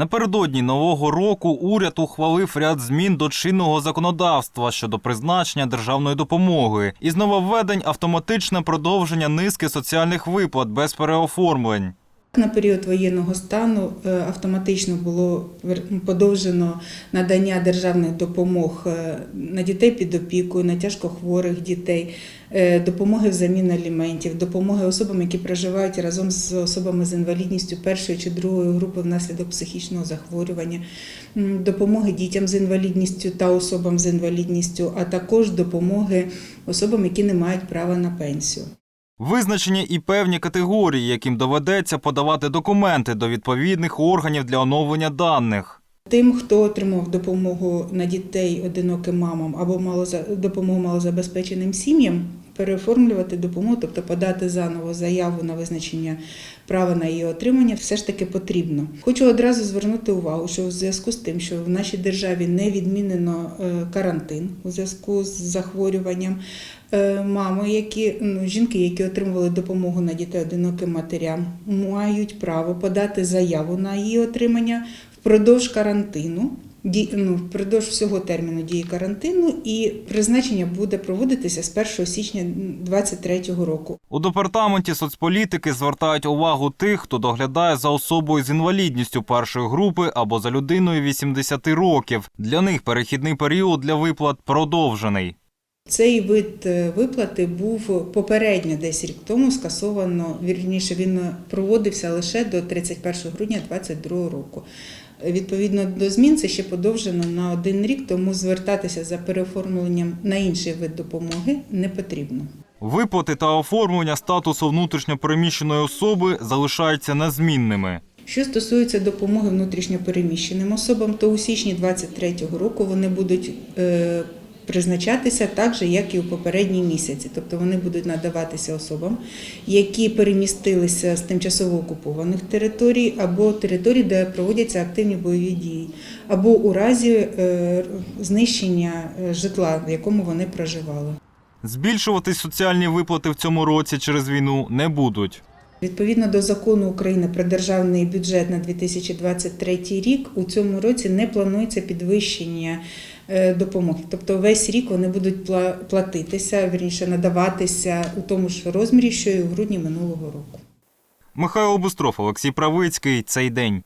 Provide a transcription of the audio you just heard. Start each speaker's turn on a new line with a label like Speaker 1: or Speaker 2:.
Speaker 1: Напередодні нового року уряд ухвалив ряд змін до чинного законодавства щодо призначення державної допомоги і з нововведень автоматичне продовження низки соціальних виплат без переоформлень.
Speaker 2: На період воєнного стану е, автоматично було подовжено надання державних допомог е, на дітей під опікою, на тяжкохворих дітей, е, допомоги взамін аліментів, допомоги особам, які проживають разом з особами з інвалідністю першої чи другої групи внаслідок психічного захворювання, допомоги дітям з інвалідністю та особам з інвалідністю, а також допомоги особам, які не мають права на пенсію.
Speaker 1: Визначені і певні категорії, яким доведеться подавати документи до відповідних органів для оновлення даних.
Speaker 2: Тим, хто отримав допомогу на дітей одиноким мамам або допомогу малозабезпеченим сім'ям, переоформлювати допомогу, тобто подати заново заяву на визначення права на її отримання, все ж таки потрібно. Хочу одразу звернути увагу, що в зв'язку з тим, що в нашій державі не відмінено е, карантин у зв'язку з захворюванням. е, Мами, які ну, жінки, які отримували допомогу на дітей одиноким матерям, мають право подати заяву на її отримання впродовж карантину. Ну, впродовж всього терміну дії карантину, і призначення буде проводитися з 1 січня 2023 року.
Speaker 1: У департаменті соцполітики звертають увагу тих, хто доглядає за особою з інвалідністю першої групи або за людиною 80 років. Для них перехідний період для виплат продовжений.
Speaker 2: Цей вид е, виплати був попередньо десь рік тому скасовано. Вірніше він проводився лише до 31 грудня 2022 року. Відповідно до змін це ще подовжено на один рік, тому звертатися за переоформленням на інший вид допомоги не потрібно.
Speaker 1: Виплати та оформлення статусу внутрішньопереміщеної особи залишаються незмінними.
Speaker 2: Що стосується допомоги внутрішньопереміщеним особам, то у січні 2023 року вони будуть е, призначатися так же, як і у попередні місяці. Тобто вони будуть надаватися особам, які перемістилися з тимчасово окупованих територій або територій, де проводяться активні бойові дії, або у разі е, знищення е, житла, в якому вони проживали.
Speaker 1: Збільшувати соціальні виплати в цьому році через війну не будуть.
Speaker 2: Відповідно до закону України про державний бюджет на 2023 рік, у цьому році не планується підвищення допомоги. Тобто весь рік вони будуть пла- платитися, верніше надаватися у тому ж розмірі, що і у грудні минулого року.
Speaker 1: Михайло Бустров, Олексій Правицький. Цей день.